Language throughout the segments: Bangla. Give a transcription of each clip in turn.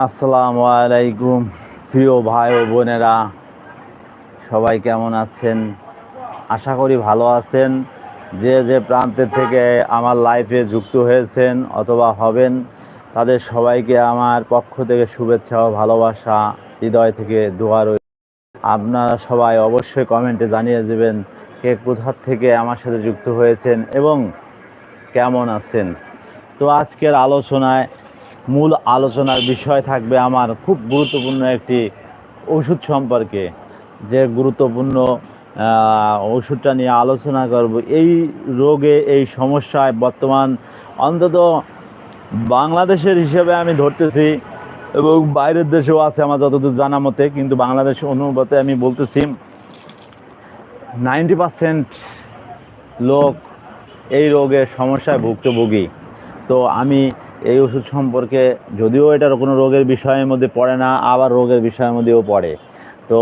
আসসালামু আলাইকুম, প্রিয় ভাই ও বোনেরা। সবাই কেমন আছেন? আশা করি ভালো আছেন। যে যে প্রান্তের থেকে আমার লাইফে যুক্ত হয়েছেন অথবা হবেন, তাদের সবাইকে আমার পক্ষ থেকে শুভেচ্ছা ও ভালোবাসা, হৃদয় থেকে দোয়া রইল। আপনারা সবাই অবশ্যই কমেন্টে জানিয়ে দেবেন কে কোথার থেকে আমার সাথে যুক্ত হয়েছেন এবং কেমন আছেন। তো আজকের আলোচনায় মূল আলোচনার বিষয় থাকবে আমার খুব গুরুত্বপূর্ণ একটি ওষুধ সম্পর্কে যে গুরুত্বপূর্ণ ওষুধটা নিয়ে আলোচনা করব। এই রোগে, এই সমস্যায় বর্তমান অন্তত বাংলাদেশের হিসেবে আমি ধরতেছি এবং বাইরের দেশেও আছে আমার যতদূর জানা মতে, কিন্তু বাংলাদেশ অনুমতে আমি বলতেছি নাইনটি পার্সেন্ট লোক এই রোগের সমস্যায় ভুক্তভোগী। তো আমি এই ওষুধ সম্পর্কে যদিও এটার কোনো রোগের বিষয়ের মধ্যে পড়ে না, আবার রোগের বিষয়ের মধ্যেও পড়ে। তো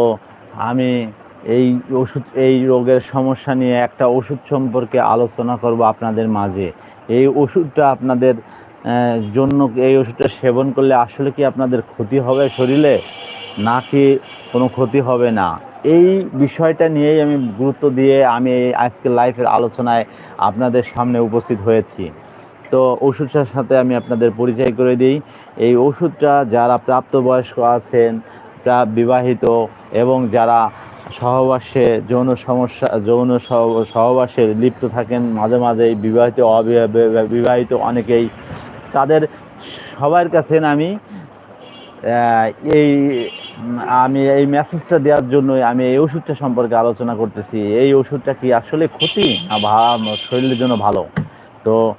আমি এই ওষুধ, এই রোগের সমস্যা নিয়ে একটা ওষুধ সম্পর্কে আলোচনা করব আপনাদের মাঝে। এই ওষুধটা আপনাদের জন্য এই ওষুধটা সেবন করলে আসলে কি আপনাদের ক্ষতি হবে শরীরে? নাকি কোনো ক্ষতি হবে না? এই বিষয়টা নিয়েই আমি গুরুত্ব দিয়ে আমি এই আজকের লাইফের আলোচনায় আপনাদের সামনে উপস্থিত হয়েছি। তো ওষুধটার সাথে আমি আপনাদের পরিচয় করে দিই। এই ওষুধটা যারা প্রাপ্তবয়স্ক আছেন বিবাহিত এবং যারা সহবাসে যৌন সমস্যা, যৌন সহ- সহবাসে লিপ্ত থাকেন, মাঝে মাঝে বিবাহিত বিবাহিত অনেকেই, তাদের সবার কাছে আমি এই আমি এই মেসেজটা দেওয়ার জন্যই আমি এই ওষুধটা সম্পর্কে আলোচনা করতেছি। এই ওষুধটা কি আসলে ক্ষতি না ভা- শরীরের জন্য ভালো? তো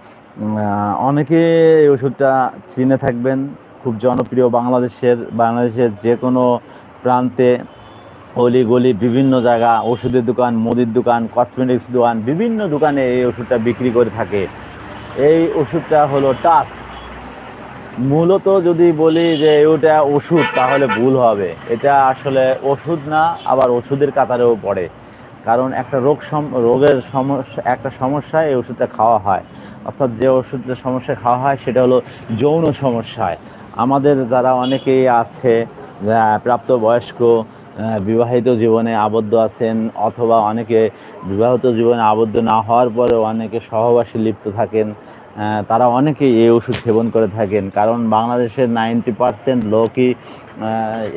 অনেকে এই ওষুধটা চিনে থাকবেন। খুব জনপ্রিয় বাংলাদেশের বাংলাদেশের যে কোনো প্রান্তে অলি গলি বিভিন্ন জায়গা, ওষুধের দোকান, মুদির দোকান কসমেটিক্স দোকান, বিভিন্ন দোকানে এই ওষুধটা বিক্রি করে থাকে। এই ওষুধটা হলো টাস। মূলত যদি বলি যে ওটা ওষুধ, তাহলে ভুল হবে। এটা আসলে ওষুধ না, আবার ওষুধের কাতারেও পড়ে। কারণ একটা রোগ রোগের সমস্যা একটা সমস্যায় এই ওষুধটা খাওয়া হয়। অর্থাৎ যে ওষুধের সমস্যা খাওয়া হয়, সেটা হলো যৌন সমস্যায়। আমাদের যারা অনেকেই আছে প্রাপ্তবয়স্ক বিবাহিত জীবনে আবদ্ধ আছেন অথবা অনেকে বিবাহিত জীবনে আবদ্ধ না হওয়ার পরেও অনেকে সহবাসী লিপ্ত থাকেন তারা অনেকেই এই ওষুধ সেবন করে থাকেন। কারণ বাংলাদেশের নাইনটি পার্সেন্ট লোকই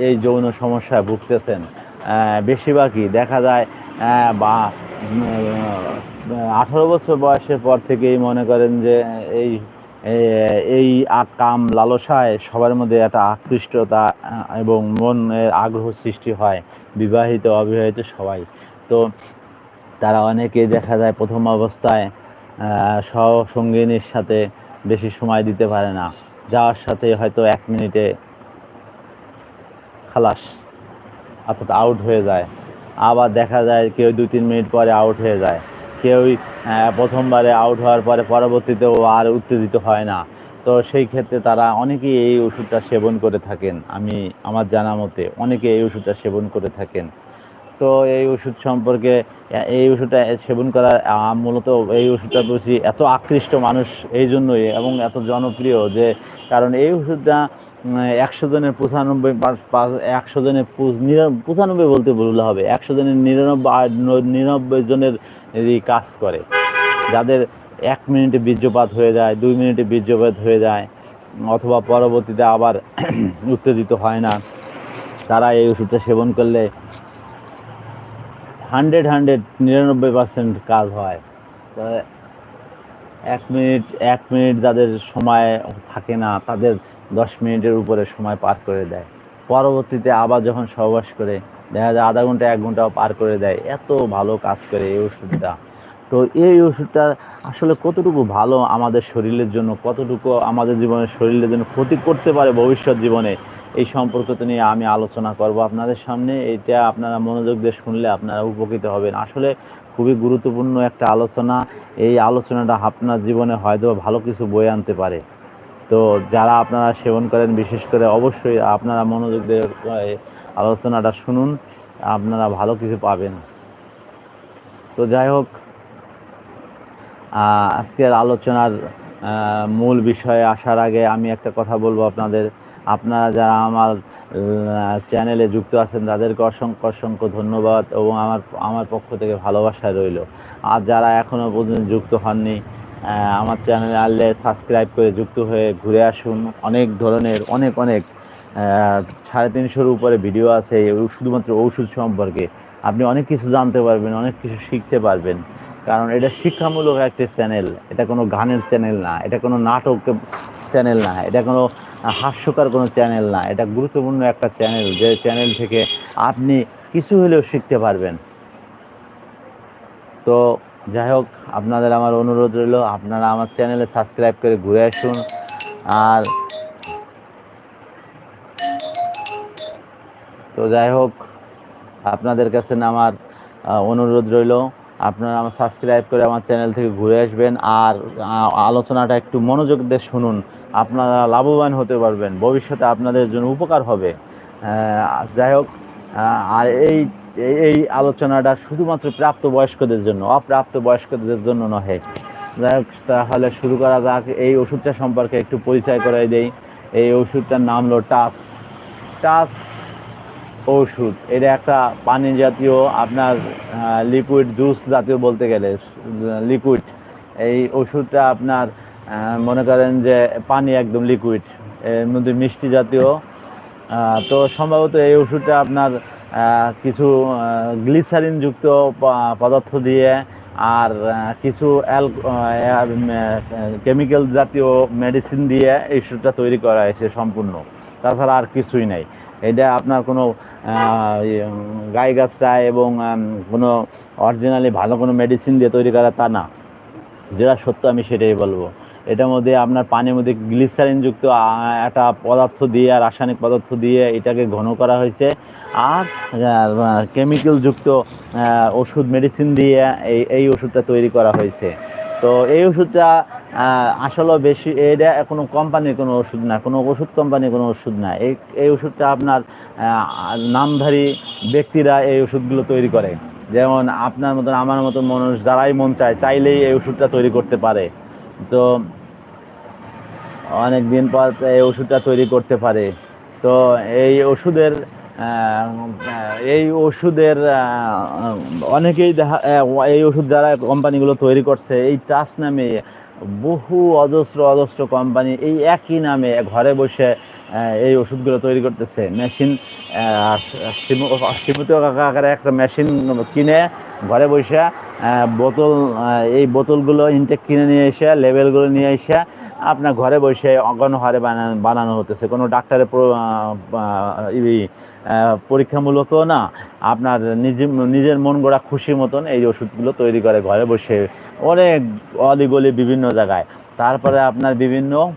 এই যৌন সমস্যায় ভুগতেছেন। বেশিরভাগই দেখা যায় বা আঠারো বছর বয়সের পর থেকেই মনে করেন যে এই এই কাম লালসায় সবার মধ্যে একটা আকৃষ্টতা এবং মনের আগ্রহ সৃষ্টি হয়, বিবাহিত, অবিবাহিত সবাই। তো তারা অনেকেই দেখা যায় প্রথম অবস্থায় সহসঙ্গিনীর সাথে বেশি সময় দিতে পারে না। যাওয়ার সাথে হয়তো এক মিনিটে খালাস। অর্থাৎ আউট হয়ে যায়। আবার দেখা যায় কেউ দুই, তিন মিনিট পরে আউট হয়ে যায়। কেউই প্রথমবারে আউট হওয়ার পরে পরবর্তীতেও আর উত্তেজিত হয় না। তো সেই ক্ষেত্রে তারা অনেকেই এই ওষুধটা সেবন করে থাকেন। আমি, আমার জানা মতে অনেকে এই ওষুধটা সেবন করে থাকেন। তো এই ওষুধ সম্পর্কে, এই ওষুধটা সেবন করার মূলত এই ওষুধটা বেশি এত আকৃষ্ট মানুষ এই জন্যই এবং এত জনপ্রিয় যে, কারণ এই ওষুধটা একশো জনের পঁচানব্বই পাঁচ- পাঁচ- একশো জনের পঁচানব্বই বলতে ভুল হবে। একশো জনের নিরানব্বই নিরানব্বই জনের কাজ করে। যাদের এক মিনিটে বীর্যপাত হয়ে যায়, দুই মিনিটে বীর্যপাত হয়ে যায়, অথবা পরবর্তীতে আবার উত্তেজিত হয় না, তারা এই ওষুধটা সেবন করলে হান্ড্রেড হান্ড্রেড, নিরানব্বই পার্সেন্ট কাজ হয়। এক মিনিট এক মিনিট যাদের সময় থাকে না, তাদের দশ মিনিটের উপরে সময় পার করে দেয়। পরবর্তীতে আবার যখন সহবাস করে, দেখা যায় আধা ঘণ্টা, এক ঘন্টাও পার করে দেয়। এত ভালো কাজ করে এই ওষুধটা। তো এই ওষুধটা আসলে কতটুকু ভালো আমাদের শরীরের জন্য, কতটুকু আমাদের জীবনের শরীরের জন্য ক্ষতি করতে পারে ভবিষ্যৎ জীবনে, এই সম্পর্কিত নিয়ে আমি আলোচনা করব আপনাদের সামনে। এটা আপনারা মনোযোগ দিয়ে শুনলে আপনারা উপকৃত হবেন। আসলে খুবই গুরুত্বপূর্ণ একটা আলোচনা। এই আলোচনাটা আপনার জীবনে হয়তো ভালো কিছু বয়ে আনতে পারে। তো যারা আপনারা সেবন করেন, বিশেষ করে অবশ্যই আপনারা মনোযোগ দিয়ে আলোচনাটা শুনুন, আপনারা ভালো কিছু পাবেন। তো যাই হোক আজকের আলোচনার মূল বিষয়ে আসার আগে আমি একটা কথা বলব আপনাদের। আপনারা যারা আমার চ্যানেলে যুক্ত আছেন, তাদেরকে অসংখ্য অসংখ্য ধন্যবাদ এবং আমার আমার পক্ষ থেকে ভালোবাসা রইল। আর যারা এখনও পর্যন্ত যুক্ত হননি আমার চ্যানেলে আনলে সাবস্ক্রাইব করে যুক্ত হয়ে ঘুরে আসুন। অনেক ধরনের, অনেক অনেক সাড়ে তিনশোর উপরে ভিডিও আছে শুধুমাত্র ঔষধ সম্পর্কে। আপনি অনেক কিছু জানতে পারবেন, অনেক কিছু শিখতে পারবেন। কারণ এটা শিক্ষামূলক একটি চ্যানেল এটা কোনো গানের চ্যানেল না, এটা কোনো নাটক চ্যানেল না, এটা কোনো হাস্যকর কোনো চ্যানেল না। এটা গুরুত্বপূর্ণ একটা চ্যানেল যে চ্যানেল থেকে আপনি কিছু হলেও শিখতে পারবেন। তো যাই হোক, আপনাদের আমার অনুরোধ রইল, আপনারা আমার চ্যানেলে সাবস্ক্রাইব করে ঘুরে আসুন। আর তো যাই হোক, আপনাদের কাছে আমার অনুরোধ রইল, আপনারা আমার সাবস্ক্রাইব করে আমার চ্যানেল থেকে ঘুরে আসবেন। আর আলোচনাটা একটু মনোযোগ দিয়ে শুনুন, আপনারা লাভবান হতে পারবেন, ভবিষ্যতে আপনাদের জন্য উপকার হবে। যাই হোক আর এই এই- আলোচনাটা শুধুমাত্র প্রাপ্ত বয়স্কদের জন্য অপ্রাপ্ত বয়স্কদের জন্য নহে। যাই হোক, তাহলে শুরু করা যাক। এই ওষুধটা সম্পর্কে একটু পরিচয় করাই দেই। এই ওষুধটার নাম হলো টাস। টাস ওষুধ। এটা একটা পানি জাতীয় আপনার লিকুইড জুস জাতীয় বলতে গেলে লিকুইড এই ওষুধটা আপনার মনে করেন যে পানি একদম লিকুইড এর মধ্যে মিষ্টি জাতীয়। তো সম্ভবত এই ওষুধটা আপনার কিছু গ্লিসারিন যুক্ত পদার্থ দিয়ে আর কিছু অ্যাল কেমিক্যাল জাতীয় মেডিসিন দিয়ে এই ওষুধটা তৈরি করা হয়েছে সম্পূর্ণ। তাছাড়া আর কিছুই নাই। এটা আপনার কোনো ইয়ে, গাই গাছটা এবং কোনো অরিজিনালি ভালো কোনো মেডিসিন দিয়ে তৈরি করা তা না। যেটা সত্য আমি সেটাই বলব। এটার মধ্যে আপনার পানির মধ্যে গ্লিসারিন যুক্ত একটা পদার্থ দিয়ে আর রাসায়নিক পদার্থ দিয়ে এটাকে ঘন করা হয়েছে। আর কেমিক্যাল যুক্ত ওষুধ মেডিসিন দিয়ে এই এই ওষুধটা তৈরি করা হয়েছে। তো এই ওষুধটা আসলে বেশি, এটা কোনো কোম্পানির কোনো ওষুধ না, কোনো ওষুধ কোম্পানির কোনো ওষুধ না। এই এই ওষুধটা আপনার নামধারী ব্যক্তিরা এই ওষুধগুলো তৈরি করে। যেমন আপনার মতন, আমার মতন মানুষ যারাই মন চায়, চাইলেই এই ওষুধটা তৈরি করতে পারে। তো অনেক দিন পর এই ওষুধটা তৈরি করতে পারে। তো এই ওষুধের এই ওষুধের অনেকেই দেখা এই ওষুধ যারা কোম্পানিগুলো তৈরি করছে, এই টাস নামে বহু অজস্র অজস্র কোম্পানি এই একই নামে ঘরে বসে এই ওষুধগুলো তৈরি করতেছে। মেশিন সীমিত আকারে একটা মেশিন কিনে ঘরে বসে বোতল এই বোতলগুলো ইনটেক কিনে নিয়ে এসে লেবেলগুলো নিয়ে এসে আপনার ঘরে বসে অগণহারে বানানো বানানো হতেছে। কোনো ডাক্তারের প্র- আহ, আহ, ই, আহ, পরীক্ষামূলকও না। আপনার নিজে নিজের মন গড়া খুশি মতন এই ওষুধগুলো তৈরি করে ঘরে বসে। অনেক অলিগলি বিভিন্ন জায়গায়। তারপরে আপনার বিভিন্ন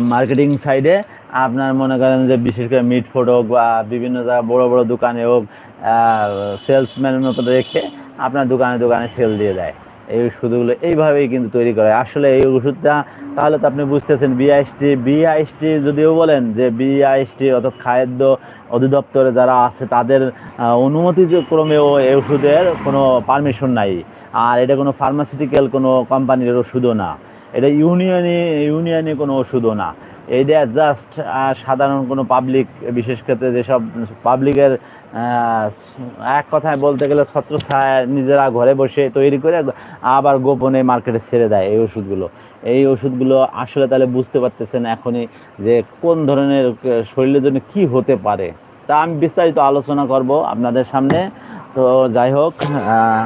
মার্কেটিং সাইডে আপনার মনে করেন যে বিশেষ করে মিট ফুড হোক বা বিভিন্ন জায়গায় বড় বড় দোকানে হোক সেলসম্যানের মতো রেখে আপনার দোকানে দোকানে সেল দিয়ে দেয়। এই ওষুধগুলো এইভাবেই কিন্তু তৈরি করে। আসলে এই ওষুধটা, তাহলে তো আপনি বুঝতেছেন বিআইএসটি বিআইএসটি যদিও বলেন যে বিআইএসটি অর্থাৎ খাদ্য অধিদপ্তরে যারা আছে, তাদের অনুমতি ক্রমেও এই ওষুধের কোনো পারমিশন নাই। আর এটা কোনো ফার্মাসিউটিক্যাল কোনো কোম্পানির ওষুধও না। এটা ইউনিয়নে ইউনিয়নে কোনো ওষুধও না। এটা জাস্ট সাধারণ কোনো পাবলিক বিশেষ ক্ষেত্রে যেসব পাবলিকের এক কথায় বলতে গেলে ছত্র নিজেরা ঘরে বসে তৈরি করে আবার গোপনে মার্কেটে ছেড়ে দেয় এই ওষুধগুলো। এই ওষুধগুলো আসলে তাহলে বুঝতে পারতেছেন এখনই যে কোন ধরনের শরীরের জন্য কি হতে পারে। তা আমি বিস্তারিত আলোচনা করব আপনাদের সামনে। তো যাই হোক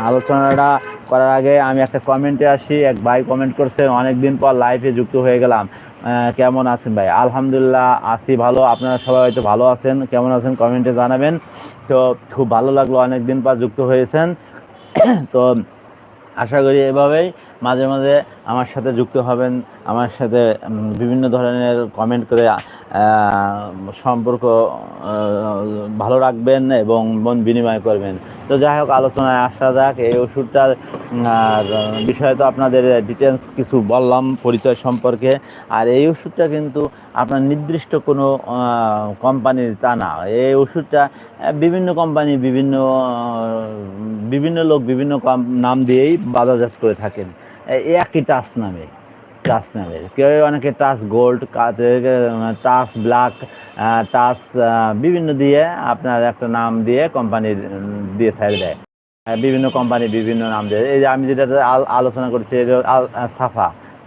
আলোচনাটা করার আগে আমি একটা কমেন্টে আসি। এক ভাই কমেন্ট করছেন অনেক দিন পর লাইফে যুক্ত হয়ে গেলাম। কেমন আছেন ভাই? আলহামদুলিল্লাহ, আছি ভালো। আপনারা সবাই হয়তো ভালো আছেন, কেমন আছেন কমেন্টে জানাবেন। তো খুব ভালো লাগল অনেক দিন পর যুক্ত হয়েছেন। তো আশা করি এভাবেই মাঝে মাঝে আমার সাথে যুক্ত হবেন, আমার সাথে বিভিন্ন ধরনের কমেন্ট করে সম্পর্ক ভালো রাখবেন এবং মন বিনিময় করবেন। তো যাই হোক, আলোচনায় আসা যাক, এই ওষুধটার বিষয়ে তো আপনাদের ডিটেলস কিছু বললাম পরিচয় সম্পর্কে। আর এই ওষুধটা কিন্তু আপনার নির্দিষ্ট কোনো কোম্পানির তা না। এই ওষুধটা বিভিন্ন কোম্পানি বিভিন্ন বিভিন্ন লোক বিভিন্ন নাম দিয়েই বাজারজাত করে থাকেন। একই টাচ নামে, টাচ নেবে কেউ অনেকে touch gold touch black touch বিভিন্ন দিয়ে আপনার একটা নাম দিয়ে কোম্পানির দিয়ে সাইড দেয়। বিভিন্ন কোম্পানি বিভিন্ন নাম দিয়ে। এই যে আমি যেটা আলোচনা করছি সাফা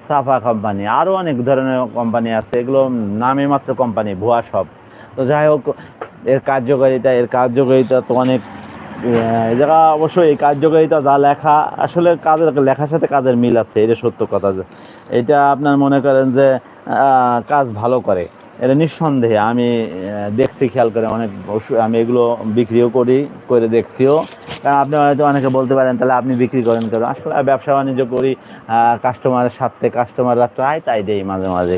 সাফা কোম্পানি। আরও অনেক ধরনের কোম্পানি আছে। এগুলো নামে মাত্র কোম্পানি, ভুয়া সব। তো যাই হোক, এর কার্যকারিতা এর কার্যকারিতা তো অনেক আহ, এই অবশ্যই এই কার্যকারিতা যা লেখা আসলে কাজের লেখার সাথে কাজের মিল আছে এটা সত্য কথা যে এটা আপনার মনে করেন যে কাজ ভালো করে এটা নিঃসন্দেহে আমি দেখছি খেয়াল করে অনেক আমি এগুলো বিক্রিও করি করে দেখছিও কারণ আপনি হয়তো অনেকে বলতে পারেন তাহলে আপনি বিক্রি করেন কেন? আসলে ব্যবসা বাণিজ্য করি কাস্টমারের সাথে কাস্টমাররা চায় তাই দেই মাঝে মাঝে।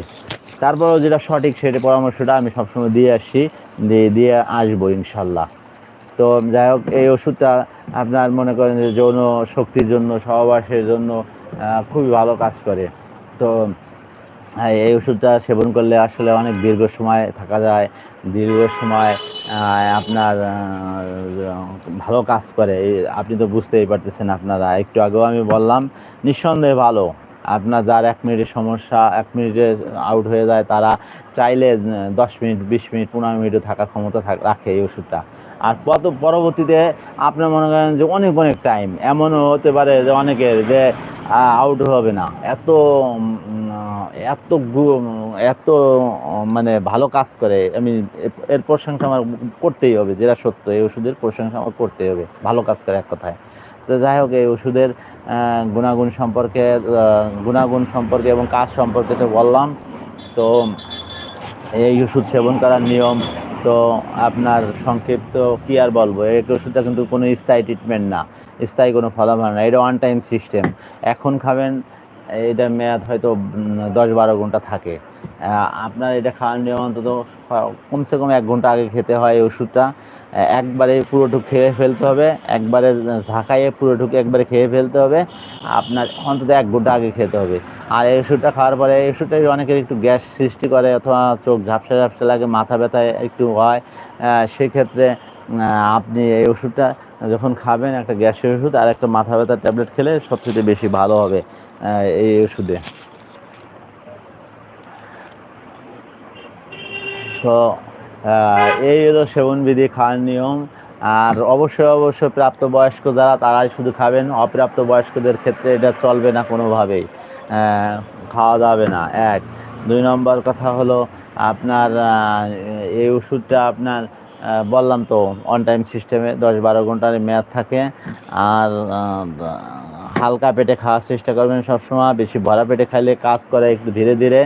তারপরেও যেটা সঠিক সেটা পরামর্শটা আমি সবসময় দিয়ে আসছি দিয়ে দিয়ে আসব ইনশাল্লাহ। তো যাই হোক, এই ওষুধটা আপনার মনে করেন যে যৌন শক্তির জন্য, সহবাসের জন্য খুবই ভালো কাজ করে। তো এই ওষুধটা সেবন করলে আসলে অনেক দীর্ঘ সময় থাকা যায়। দীর্ঘ সময় আপনার ভালো কাজ করে। আপনি তো বুঝতেই পারতেছেন আপনারা। একটু আগেও আমি বললাম, নিঃসন্দেহে ভালো। আপনার যার এক মিনিটের সমস্যা, এক মিনিটে আউট হয়ে যায়, তারা চাইলে দশ মিনিট, বিশ মিনিট, পনেরো মিনিটও থাকার ক্ষমতা রাখে এই ওষুধটা। আর পত, পরবর্তীতে আপনার মনে করেন যে অনেক অনেক টাইম এমনও হতে পারে যে অনেকের যে আউট হবে না। এত এত এত মানে ভালো কাজ করে আমি এর প্রশংসা আমার করতেই হবে, যেটা সত্য, এই ওষুধের প্রশংসা আমার করতেই হবে, ভালো কাজ করে এক কথায়। তো যাই হোক, এই ওষুধের গুণাগুণ সম্পর্কে গুণাগুণ সম্পর্কে এবং কাজ সম্পর্কে তো বললাম। তো এই ওষুধ সেবন করার নিয়ম, তো আপনার সংক্ষিপ্ত কী আর বলব? এই ওষুধটা কিন্তু কোনো স্থায়ী ট্রিটমেন্ট না, স্থায়ী কোনো ফলাফল না, এটা ওয়ান টাইম সিস্টেম এখন খাবেন, এটা মেয়াদ হয়তো দশ বারো ঘণ্টা থাকে। আপনার এটা খাওয়ার নিয়ম অন্তত কমসে কম এক ঘণ্টা আগে খেতে হয় এই ওষুধটা। একবারে পুরোটুক খেয়ে ফেলতে হবে, একবারে ঝাঁকাইয়ে পুরোটুক একবারে খেয়ে ফেলতে হবে, আপনার অন্তত এক ঘণ্টা আগে খেতে হবে। আর এই ওষুধটা খাওয়ার পরে, এই ওষুধটা অনেকের একটু গ্যাস সৃষ্টি করে অথবা চোখ ঝাপসা ঝাপসা লাগে, মাথা ব্যথা একটু হয় সেক্ষেত্রে আপনি এই ওষুধটা যখন খাবেন, একটা গ্যাসের ওষুধ আর একটা মাথা ব্যথার ট্যাবলেট খেলে সবচেয়ে বেশি ভালো হবে এই ওষুধে তো আহ, এই হলো সেবনবিধি খাওয়ার নিয়ম। আর অবশ্যই অবশ্যই প্রাপ্তবয়স্ক যারা, তারাই শুধু খাবেন। অপ্রাপ্ত বয়স্কদের ক্ষেত্রে এটা চলবে না কোনোভাবেই। খাওয়া যাবে না। এক। দুই নম্বর কথা হলো আপনার এই ওষুধটা আপনার বললাম তো অন টাইম সিস্টেমে দশ বারো ঘণ্টার মেয়াদ থাকে। আর হালকা পেটে খাওয়ার চেষ্টা করবেন সবসময়, বেশি ভরা পেটে খাইলে কাজ করে একটু ধীরে ধীরে,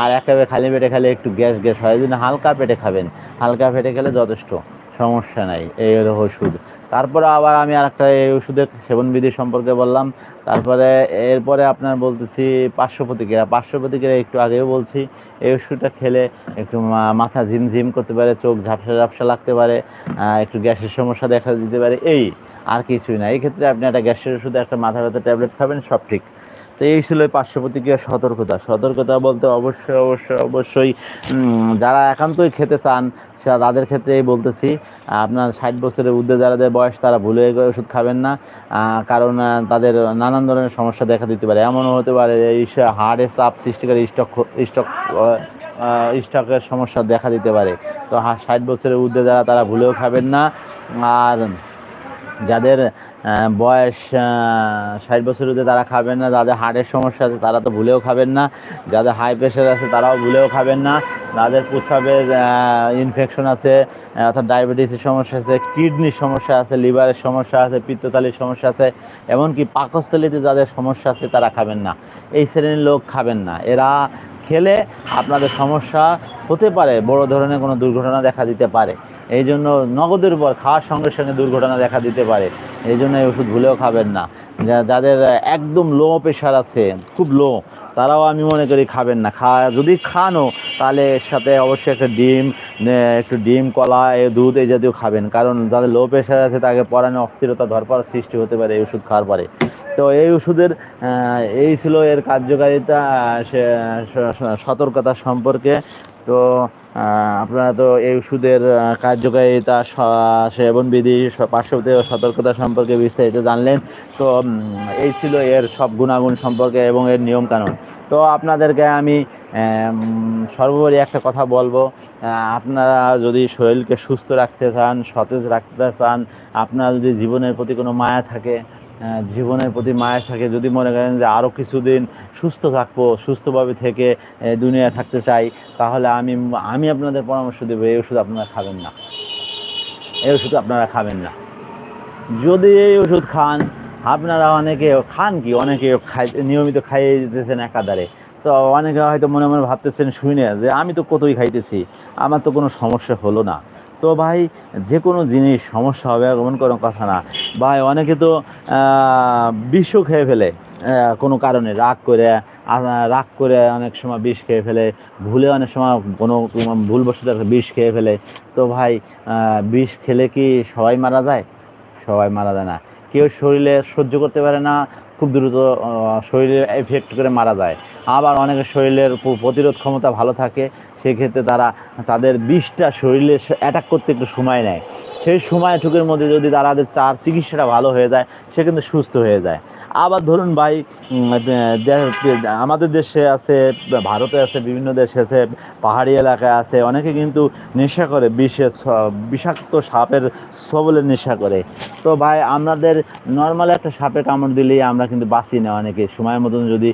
আর একেবারে খালি পেটে খেলে একটু গ্যাস গ্যাস হয় জন্য হালকা পেটে খাবেন। হালকা পেটে খেলে যথেষ্ট, সমস্যা নাই, এই হলো ওষুধ। তারপরে আবার আমি আর একটা এই ওষুধের সেবনবিধি সম্পর্কে বললাম, তারপরে এরপরে আপনার বলতেছি পার্শ্ব প্রতিক্রিয়া পার্শ্ব প্রতিক্রিয়া একটু আগেও বলছি, এই ওষুধটা খেলে একটু মাথা ঝিমঝিম করতে পারে, চোখ ঝাপসা ঝাপসা লাগতে পারে একটু গ্যাসের সমস্যা দেখা দিতে পারে, এই আর কিছুই না। এই ক্ষেত্রে আপনি একটা গ্যাসের ওষুধ, একটা মাথা ব্যথা ট্যাবলেট খাবেন, সব ঠিক। তো এই ছিল পার্শ্ব প্রতিক্রিয়া সতর্কতা। সতর্কতা বলতে অবশ্যই অবশ্যই অবশ্যই যারা একান্তই খেতে চান সেটা তাদের ক্ষেত্রেই বলতেছি, আপনার ষাট বছরের ঊর্ধ্বে যাদের বয়স, তারা ভুলে ওষুধ খাবেন না। কারণ তাদের নানান ধরনের সমস্যা দেখা দিতে পারে। এমনও হতে পারে এই হার্টের চাপ সৃষ্টিকারী স্টক স্টক স্টকের সমস্যা দেখা দিতে পারে। তো ষাট বছরের ঊর্ধ্বে যারা, তারা ভুলেও খাবেন না। আর যাদের বয়স ষাট বছর হতে তারা খাবেন না, যাদের হার্টের সমস্যা আছে তারা তো ভুলেও খাবেন না, যাদের হাই প্রেশার আছে তারাও ভুলেও খাবেন না। যাদের প্রস্রাবের ইনফেকশন আছে অর্থাৎ ডায়াবেটিসের সমস্যা আছে কিডনির সমস্যা আছে লিভারের সমস্যা আছে, পিত্ততালির সমস্যা আছে, এমনকি পাকস্থলিতে যাদের সমস্যা আছে তারা খাবেন না। এই শ্রেণির লোক খাবেন না। এরা খেলে আপনাদের সমস্যা হতে পারে, বড় ধরনের কোনো দুর্ঘটনা দেখা দিতে পারে। এই জন্য নগদের উপর, খাওয়ার সঙ্গে সঙ্গে দুর্ঘটনা দেখা দিতে পারে। এই জন্য এই ওষুধ ভুলেও খাবেন না। যাদের একদম লো প্রেশার আছে, খুব লো তারাও আমি মনে করি খাবেন না। খা যদি খানও, তাহলে এর সাথে অবশ্যই একটা ডিম একটু ডিম, কলা, এ, দুধ এই জাতীয় খাবেন। কারণ যাদের লো প্রেশার আছে, তাকে পরাণে অস্থিরতা ধরপার সৃষ্টি হতে পারে এই ওষুধ খাওয়ার পরে। তো এই ওষুধের এই ছিল এর কার্যকারিতা সে- সতর্কতা সম্পর্কে। তো আপনারা তো এই ওষুধের কার্যকারিতা সেবনবিধি পার্শ্ববর্তী পার্শ্ব সতর্কতা সম্পর্কে বিস্তারিত জানলেন। তো এই ছিল এর সব গুণাগুণ সম্পর্কে এবং এর নিয়মকানুন। তো আপনাদেরকে আমি সর্বোপরি একটা কথা বলব। আপনারা যদি শরীরকে সুস্থ রাখতে চান, সতেজ রাখতে চান, আপনার যদি জীবনের প্রতি কোনো মায়া থাকে জীবনের প্রতি মায়া থাকে। যদি মনে করেন যে আরও কিছুদিন সুস্থ থাকব সুস্থভাবে থেকে এ, দুনিয়ায় থাকতে চাই তাহলে আমি আমি আপনাদের পরামর্শ দেবো এই ওষুধ আপনারা খাবেন না। এই ওষুধ আপনারা খাবেন না। যদি এই ওষুধ খান আপনারা অনেকে খান কি? অনেকে খাই নিয়মিত খাইয়ে যেতেছেন একাধারে। তো অনেকে হয়তো মনে মনে ভাবতেছেন শুনে যে আমি তো কতই খাইতেছি আমার তো কোনো সমস্যা হলো না। তো ভাই যে কোনো জিনিস সমস্যা হবে এমন কোনো কথা না। ভাই, অনেকে তো বিষও খেয়ে ফেলে কোনো কারণে রাগ করে রাগ করে অনেক সময় বিষ খেয়ে ফেলে, ভুলে অনেক সময় কোনো কোনো ভুলবশত বিষ খেয়ে ফেলে। তো ভাই বিষ খেলে কি সবাই মারা যায়? সবাই মারা যায় না। কেউ শরীরে সহ্য করতে পারে না, খুব দ্রুত শরীরে এফেক্ট করে মারা যায়। আবার অনেকের শরীরের প্রতিরোধ ক্ষমতা ভালো থাকে সেক্ষেত্রে তারা তাদের বিষটা শরীরে অ্যাটাক করতে একটু সময় নেয়। সেই সময়টুকুর মধ্যে যদি তাদের তার চিকিৎসাটা ভালো হয়ে যায়, সে কিন্তু সুস্থ হয়ে যায়। আবার ধরুন ভাই আমাদের দেশে আছে, ভারতে আছে, বিভিন্ন দেশে আছে, পাহাড়ি এলাকায় আছে, অনেকে কিন্তু নেশা করে স- বিষাক্ত সাপের সবলের নেশা করে। তো ভাই, আমাদের নর্মাল একটা সাপে কামড় দিলেই আমরা কিন্তু বাঁচি না অনেকে। সময় মতন যদি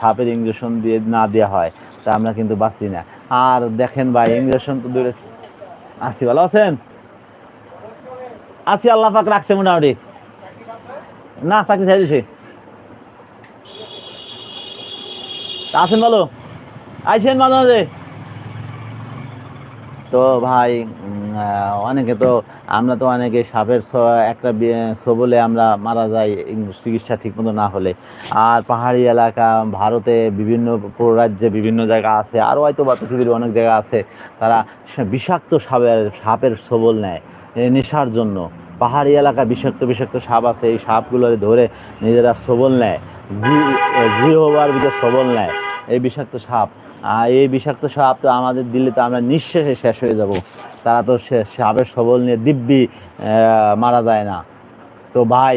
সাপের ইঞ্জেকশন দিয়ে না দেওয়া হয়। তা আমরা কিন্তু বাঁচি না। আর দেখেন ভাই ইঞ্জেকশন তো দূরে। আছি ভালো আছেন? আছি আল্লাহ পাক রাখছে মোটামুটি। না, চাকরি ছেড়ে দিছি। আছেন ভালো। আইসেন মাঝে মাঝে। তো ভাই অনেকে তো আমরা তো অনেকে সাপের একটা সবলে আমরা মারা যাই চিকিৎসা ঠিকমতো না হলে। আর পাহাড়ি এলাকা, ভারতে বিভিন্ন রাজ্যে বিভিন্ন জায়গা আছে আরও হয়তো বা পৃথিবীর অনেক জায়গা আছে, তারা বিষাক্ত সাপের সাপের সবল নেয় নেশার জন্য। পাহাড়ি এলাকা বিষাক্ত বিষাক্ত সাপ আছে, এই সাপগুলো ধরে নিজেরা সবল নেয় গৃহবার ভিতরে সবল নেয়, এই বিষাক্ত সাপ। এই বিষাক্ত সাপ তো আমাদের দিলে তো আমরা নিঃশ্বাসে শেষ হয়ে যাব। তারা তো সে সাপের সবল নিয়ে দিব্যি মারা যায় না। তো ভাই,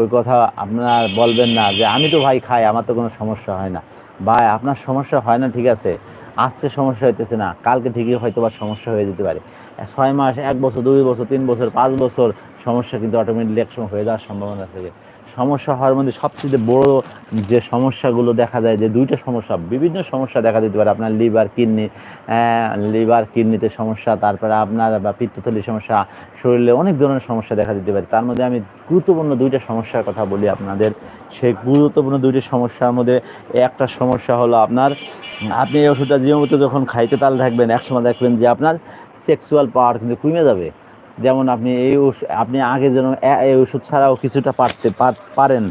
ওই কথা আপনারা বলবেন না যে আমি তো ভাই খাই, আমার তো কোনো সমস্যা হয় না। ভাই, আপনার সমস্যা হয় না, ঠিক আছে? আজকে সমস্যা হইতেছে না, কালকে ঠিকই হয়তো বা সমস্যা হয়ে যেতে পারে। ছয় মাস, এক বছর, দুই বছর, তিন বছর, পাঁচ বছর সমস্যা কিন্তু একসময় হয়ে যাওয়ার সম্ভাবনা থাকে। সমস্যা হওয়ার মধ্যে সবচেয়ে বড় যে সমস্যাগুলো দেখা যায়, যে দুইটা সমস্যা, বিভিন্ন সমস্যা দেখা দিতে পারে। আপনার লিভার, কিডনি লিভার, কিডনিতে সমস্যা, তারপরে আপনার বা পিত্তথলির সমস্যা, শরীরে অনেক ধরনের সমস্যা দেখা দিতে পারে। তার মধ্যে আমি গুরুত্বপূর্ণ দুইটা সমস্যার কথা বলি আপনাদের। সেই গুরুত্বপূর্ণ দুইটা সমস্যার মধ্যে একটা সমস্যা হলো আপনার, আপনি এই ওষুধটা নিয়মিত যখন খাইতে তাল থাকবেন একসময় দেখবেন যে আপনার সেক্সুয়াল পাওয়ার কিন্তু কমে যাবে। যেমন আপনি এই আপনি আগে যেন এই ওষুধ ছাড়াও কিছুটা পারতে পার- পারেন।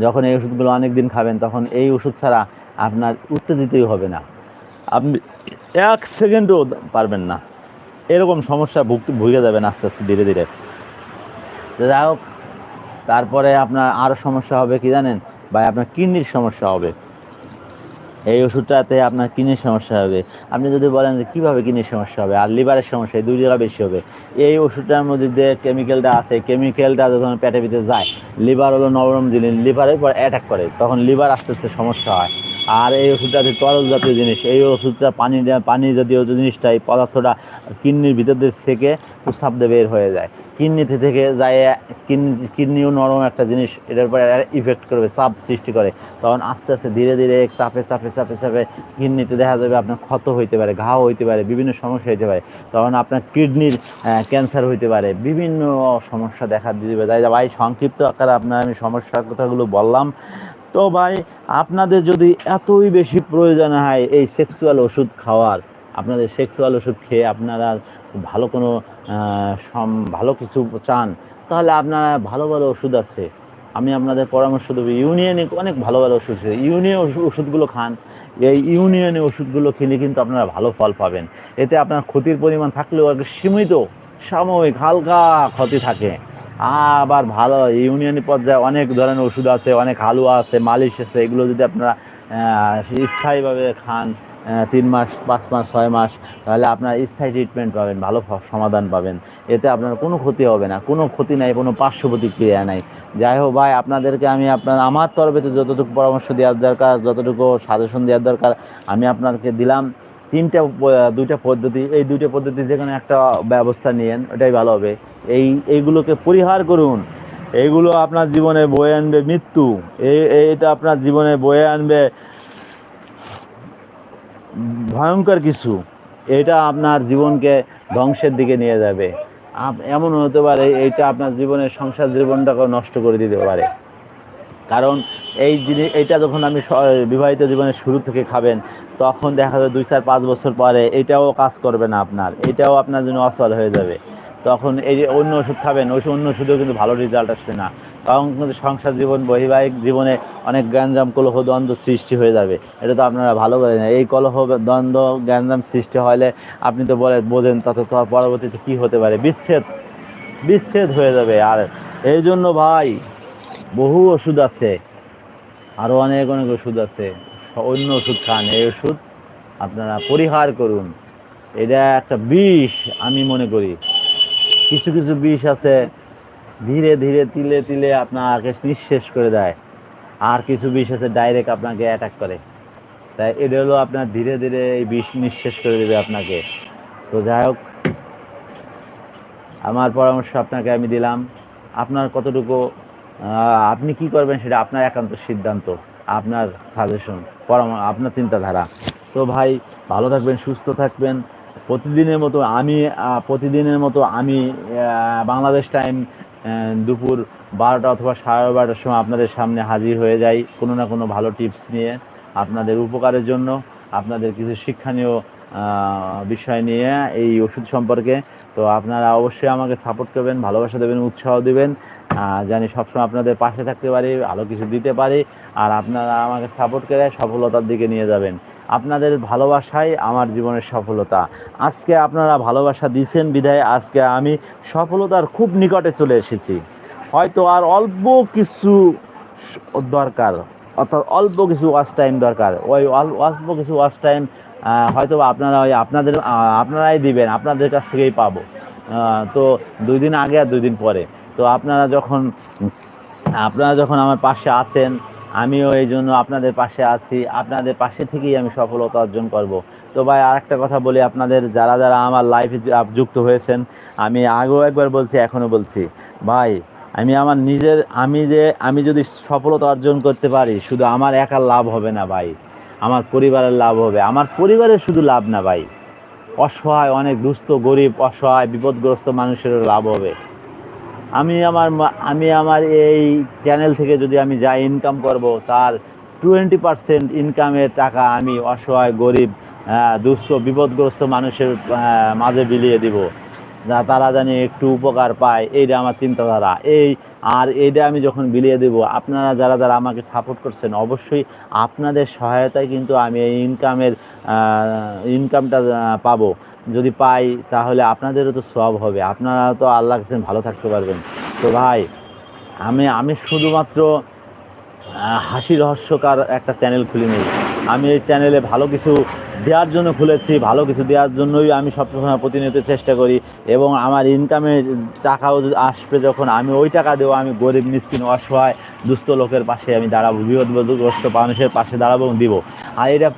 যখন এই ওষুধগুলো অনেক দিন খাবেন, তখন এই ওষুধ ছাড়া আপনার উত্তেজিতই হবে না। আপনি এক সেকেন্ডও পারবেন না। এরকম সমস্যা ভুগতে ভুগে যাবেন আস্তে আস্তে, ধীরে ধীরে। যাই হোক, তারপরে আপনার আরও সমস্যা হবে কি জানেন? বা আপনার কিডনির সমস্যা হবে। এই ওষুধটাতে আপনার কিনের সমস্যা হবে। আপনি যদি বলেন যে কীভাবে কিনের সমস্যা হবে? আর লিভারের সমস্যা, এই দুই জায়গা বেশি হবে। এই ওষুধটার মধ্যে যে কেমিক্যালটা আছে কেমিক্যালটা যখন পেটের ভিতরে যায় লিভার হলো নবরম জিনিস লিভারের পর অ্যাটাক করে, তখন লিভার আস্তে আস্তে সমস্যা হয়। আর এই ওষুধটা হচ্ছে তরল জাতীয় জিনিস। এই ওষুধটা পানি পানি জাতীয় জিনিসটা, এই পদার্থটা কিডনির ভিতর দিয়ে থেকে প্রস্রাব দিয়ে বের হয়ে যায়। কিডনিতে থেকে যায়, কিডনি কিডনিও নরম একটা জিনিস, এটার পরে ইফেক্ট করবে, চাপ সৃষ্টি করে। তখন আস্তে আস্তে ধীরে ধীরে চাপে চাপে চাপে চাপে কিডনিতে দেখা যাবে আপনার ক্ষত হইতে পারে, ঘাও হইতে পারে, বিভিন্ন সমস্যা হইতে পারে। তখন আপনার কিডনির ক্যান্সার হইতে পারে, বিভিন্ন সমস্যা দেখা দিতে পারে তাই ভাই সংক্ষিপ্ত আকারে আপনার আমি সমস্যার কথাগুলো বললাম। তো ভাই, আপনাদের যদি এতই বেশি প্রয়োজন হয় এই সেক্সুয়াল ওষুধ খাওয়ার, আপনাদের সেক্সুয়াল ওষুধ খেয়ে আপনারা ভালো কোনো ভালো কিছু চান, তাহলে আপনারা ভালো ভালো ওষুধ আছে। আমি আপনাদের পরামর্শ দেবো, ইউনিয়নে অনেক ভালো ভালো ওষুধ আছে। ইউনিয়ন ওষুধগুলো খান, এই ইউনিয়নে ওষুধগুলো খেলে কিন্তু আপনারা ভালো ফল পাবেন। এতে আপনার ক্ষতির পরিমাণ থাকলেও সীমিত, সাময়িক, হালকা ক্ষতি থাকে। আবার ভালো, ইউনিয়ন পর্যায়ে অনেক ধরনের ওষুধ আছে, অনেক হালুয়া আছে, মালিশ আছে, এগুলো যদি আপনারা স্থায়ীভাবে খান তিন মাস, পাঁচ মাস, ছয় মাস, তাহলে আপনার স্থায়ী ট্রিটমেন্ট পাবেন, ভালো সমাধান পাবেন। এতে আপনার কোনো ক্ষতি হবে না, কোনো ক্ষতি নাই, কোনো পার্শ্ব প্রতিক্রিয়া নাই। যাই হোক ভাই, আপনাদেরকে আমি আপনার, আমার তরফেতে যতটুকু পরামর্শ দেওয়ার দরকার, যতটুকু সাজেশন দেওয়ার দরকার, আমি আপনাকে দিলাম। তিনটা দুইটা পদ্ধতি, এই দুইটা পদ্ধতি যেখানে একটা ব্যবস্থা নিয়েন, ওটাই ভালো হবে। এই, এইগুলোকে পরিহার করুন। এইগুলো আপনার জীবনে বয়ে আনবে মৃত্যু। এইটা আপনার জীবনে বয়ে আনবে ভয়ঙ্কর কিছু। এটা আপনার জীবনকে ধ্বংসের দিকে নিয়ে যাবে। এমন হতে পারে, এইটা আপনার জীবনের সংসার জীবনটাকে নষ্ট করে দিতে পারে। কারণ এই জিনিস, এইটা যখন আমি বিবাহিত জীবনের শুরু থেকে খাবেন, তখন দেখা যাবে দুই চার পাঁচ বছর পরে এটাও কাজ করবে না আপনার, এটাও আপনার জন্য অসল হয়ে যাবে। তখন এই যে অন্য ওষুধ খাবেন, ওই অন্য ওষুধেও কিন্তু ভালো রেজাল্ট আসবে না। তখন কিন্তু সংসার জীবন, বৈবাহিক জীবনে অনেক গ্যাঞ্জাম, কলহ, দ্বন্দ্ব সৃষ্টি হয়ে যাবে। এটা তো আপনারা ভালো করে না এই কলহ, দ্বন্দ্ব, গ্যাঞ্জাম সৃষ্টি হলে আপনি তো বলে, বোঝেন তত পরবর্তীতে কী হতে পারে। বিচ্ছেদ বিচ্ছেদ হয়ে যাবে। আর এই জন্য ভাই বহু ওষুধ আছে। আরও অনেক অনেক ওষুধ আছে। অন্য ওষুধ খান, এই ওষুধ আপনারা পরিহার করুন। এটা একটা বিষ, আমি মনে করি। কিছু কিছু বিষ আছে, ধীরে ধীরে তিলে তিলে আপনাকে নিঃশেষ করে দেয়। আর কিছু বিষ আছে ডাইরেক্ট আপনাকে অ্যাটাক করে। তাই এটা হলো আপনার ধীরে ধীরে এই বিষ নিঃশেষ করে দেবে আপনাকে। তো যাই হোক, আমার পরামর্শ আপনাকে আমি দিলাম। আপনার কতটুকু আপনি কি করবেন সেটা আপনার একান্ত সিদ্ধান্ত, আপনার সাজেশন পরামর্শ আপনার চিন্তাধারা। তো ভাই, ভালো থাকবেন, সুস্থ থাকবেন। প্রতিদিনের মতো আমি প্রতিদিনের মতো আমি বাংলাদেশ টাইম দুপুর বারোটা অথবা সাড়ে বারোটার সময় আপনাদের সামনে হাজির হয়ে যাই কোনো না কোনো ভালো টিপস নিয়ে আপনাদের উপকারের জন্য, আপনাদের কিছু শিক্ষণীয় বিষয় নিয়ে এই ওষুধ সম্পর্কে। তো আপনারা অবশ্যই আমাকে সাপোর্ট করবেন, ভালোবাসা দেবেন, উৎসাহ দেবেন। জানি সবসময় আপনাদের পাশে থাকতে পারি, ভালো কিছু দিতে পারি, আর আপনারা আমাকে সাপোর্ট করে সফলতার দিকে নিয়ে যাবেন। আপনাদের ভালোবাসাই আমার জীবনের সফলতা। আজকে আপনারা ভালোবাসা দিয়েছেন বিধায় আজকে আমি সফলতার খুব নিকটে চলে এসেছি। হয়তো আর অল্প কিছু দরকার, অর্থাৎ অল্প কিছু ওয়াচ টাইম দরকার। ওই অল্প কিছু ওয়াচ টাইম হয়তো আপনারা ওই আপনাদের আপনারাই দিবেন, আপনাদের কাছ থেকেই পাবো। তো দুই দিন আগে আর দুই দিন পরে। তো আপনারা যখন আপনারা যখন আমার পাশে আছেন, আমিও এই জন্য আপনাদের পাশে আছি, আপনাদের পাশে থেকেই আমি সফলতা অর্জন করব। তো ভাই, আরেকটা কথা বলি আপনাদের, যারা যারা আমার লাইফে যুক্ত হয়েছেন, আমি আগেও একবার বলছি, এখনও বলছি। ভাই, আমি আমার নিজের, আমি যে, আমি যদি সফলতা অর্জন করতে পারি, শুধু আমার একার লাভ হবে না ভাই। আমার পরিবারের লাভ হবে। আমার পরিবারের শুধু লাভ না ভাই। অসহায়, অনেক দুস্থ, গরিব, অসহায়, বিপদগ্রস্ত মানুষেরও লাভ হবে। আমি আমার আমি আমার এই চ্যানেল থেকে যদি আমি যা ইনকাম করব, তার টোয়েন্টি পার্সেন্ট ইনকামের টাকা আমি অসহায়, গরিব দুস্থ, বিপদগ্রস্ত মানুষের মাঝে বিলিয়ে দিব। যা তারা জানি একটু উপকার পায়, এইটা আমার চিন্তাধারা। এই, আর এইটা আমি যখন বিলিয়ে দেব, আপনারা যারা যারা আমাকে সাপোর্ট করছেন, অবশ্যই আপনাদের সহায়তায় কিন্তু আমি এই ইনকামের ইনকামটা পাবো। যদি পাই, তাহলে আপনাদেরও তো সব হবে। আপনারা তো আল্লাহ কাছে ভালো থাকতে পারবেন। তো ভাই, আমি আমি শুধুমাত্র হাসি রহস্যকার একটা চ্যানেল খুলে নিই। আমি এই চ্যানেলে ভালো কিছু দেওয়ার জন্য খুলেছি, ভালো কিছু দেওয়ার জন্যই আমি সবসময় প্রতিনিয়ত চেষ্টা করি এবং আমার ইনকামের টাকাও আসবে যখন আমি ওই টাকা দেবো আমি গরিব, মিসকিন, অসহায়, দুস্থ লোকের পাশে আমি দাঁড়াবো, বিপদগ্রস্ত মানুষের পাশে দাঁড়াবো এবং দিব। আর এটা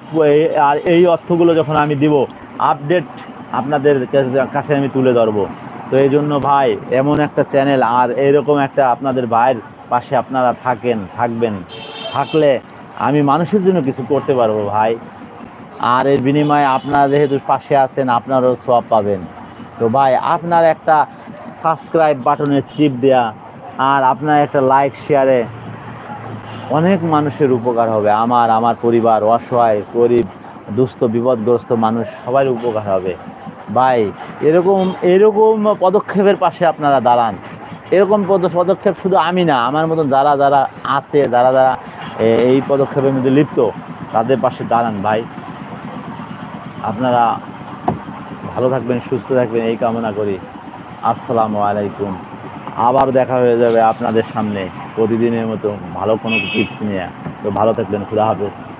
আর এই অর্থগুলো যখন আমি দিব আপডেট আপনাদের কাছে- আমি তুলে ধরবো। তো এই জন্য ভাই, এমন একটা চ্যানেল আর এরকম একটা আপনাদের ভাইয়ের পাশে আপনারা থাকেন, থাকবেন। থাকলে আমি মানুষের জন্য কিছু করতে পারব ভাই। আর এর বিনিময়ে আপনারা যেহেতু পাশে আছেন, আপনারও সব পাবেন। তো ভাই, আপনার একটা সাবস্ক্রাইব বাটনের টিপ দেয়া আর আপনার একটা লাইক শেয়ারে অনেক মানুষের উপকার হবে। আমার আমার পরিবার, অসহায়, গরিব, দুস্থ, বিপদগ্রস্ত মানুষ সবার উপকার হবে। ভাই, এরকম এরকম পদক্ষেপের পাশে আপনারা দাঁড়ান। এরকম পদ- পদক্ষেপ শুধু আমি না, আমার মতন যারা যারা আছে, যারা যারা এই পদক্ষেপের মধ্যে লিপ্ত, তাদের পাশে দাঁড়ান ভাই। আপনারা ভালো থাকবেন, সুস্থ থাকবেন, এই কামনা করি। আসসালামু আলাইকুম। আবার দেখা হয়ে যাবে আপনাদের সামনে প্রতিদিনের মতো ভালো কোনো টিপস নিয়ে। তো ভালো থাকবেন, খুদা হাফেজ।